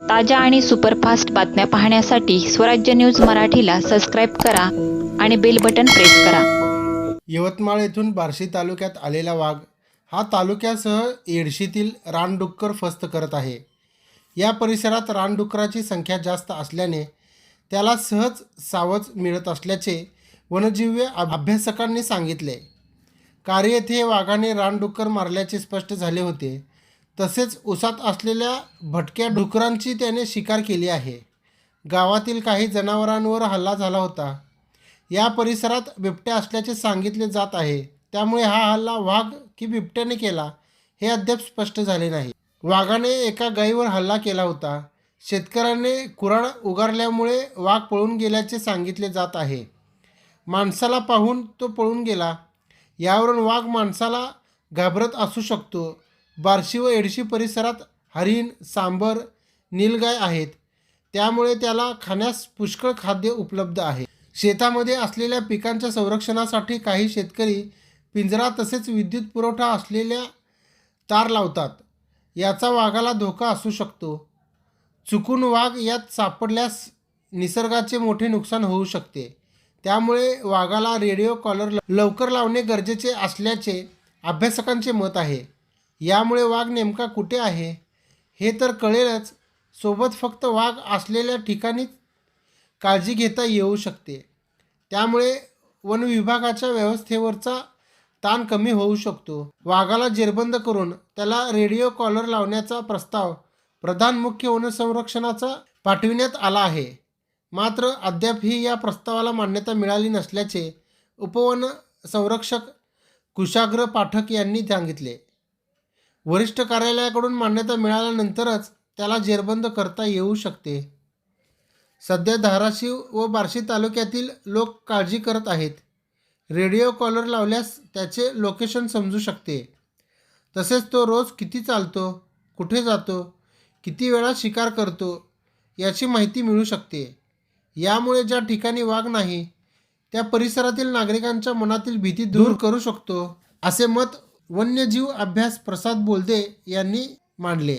ताज्या आणि सुपरफास्ट बातम्या पाहण्यासाठी स्वराज्य न्यूज मराठीला सबस्क्राईब करा आणि बेल बटन प्रेस करा. यवतमाळ येथून बार्शी तालुक्यात आलेला वाघ हा तालुक्यासह येडशीतील रानडुक्कर फस्त करत आहे. या परिसरात रानडुक्कराची संख्या जास्त असल्याने त्याला सहज सावज मिळत असल्याचे वनजीव्य अभ्यासकांनी सांगितले. कार्य येथे वाघाने रानडुक्कर मारल्याचे स्पष्ट झाले होते. तसेच उसात असलेल्या भटक्या डुकरांची त्याने शिकार केली आहे. गावातील काही जनावरांवर हल्ला झाला होता. या परिसरात बिबट्या असल्याचे सांगितले जात आहे. त्यामुळे हा हल्ला वाघ की बिबट्याने केला हे अद्याप स्पष्ट झाले नाही. वाघाने एका गाईवर हल्ला केला होता. शेतकऱ्याने कुराण उगारल्यामुळे वाघ पळून गेल्याचे सांगितले जात आहे. माणसाला पाहून तो पळून गेला. यावरून वाघ माणसाला घाबरत असू शकतो. बार्शी व एडशी परिसरात हरिण सांबर नीलगाय आहेत. त्यामुळे त्याला खाण्यास पुष्कळ खाद्य उपलब्ध आहे. शेतामध्ये असलेल्या पिकांच्या संरक्षणासाठी काही शेतकरी पिंजरा तसेच विद्युत पुरवठा असलेल्या तार लावतात. याचा वाघाला धोका असू शकतो. चुकून वाघ यात सापडल्यास निसर्गाचे मोठे नुकसान होऊ शकते. त्यामुळे वाघाला रेडिओ कॉलर लवकर लावणे गरजेचे असल्याचे अभ्यासकांचे मत आहे. यामुळे वाघ नेमका कुठे आहे? हे तर कळेलच. सोबत फक्त वाघ असलेल्या ठिकाणीच काळजी घेता येऊ शकते. त्यामुळे वन विभागाच्या व्यवस्थेवरचा ताण कमी होऊ शकतो. वाघाला जेरबंद करून त्याला रेडिओ कॉलर लावण्याचा प्रस्ताव प्रधान मुख्य वनसंरक्षणाचा पाठविण्यात आला आहे. मात्र अद्यापही या प्रस्तावाला मान्यता मिळाली नसल्याचे उपवन संरक्षक कुशाग्र पाठक यांनी सांगितले. वरिष्ठ कार्यालयाकडून मान्यता मिळाल्यानंतरच त्याला जेरबंद करता येऊ शकते. सध्या धाराशिव व बार्शी तालुक्यातील लोक काळजी करत आहेत. रेडिओ कॉलर लावल्यास त्याचे लोकेशन समजू शकते. तसेच तो रोज किती चालतो कुठे जातो किती वेळा शिकार करतो याची माहिती मिळू शकते. यामुळे ज्या ठिकाणी वाघ नाही त्या परिसरातील नागरिकांच्या मनातील भीती दूर करू शकतो असे मत वन्यजीव अभ्यास प्रसाद बोलदे यांनी मांडले.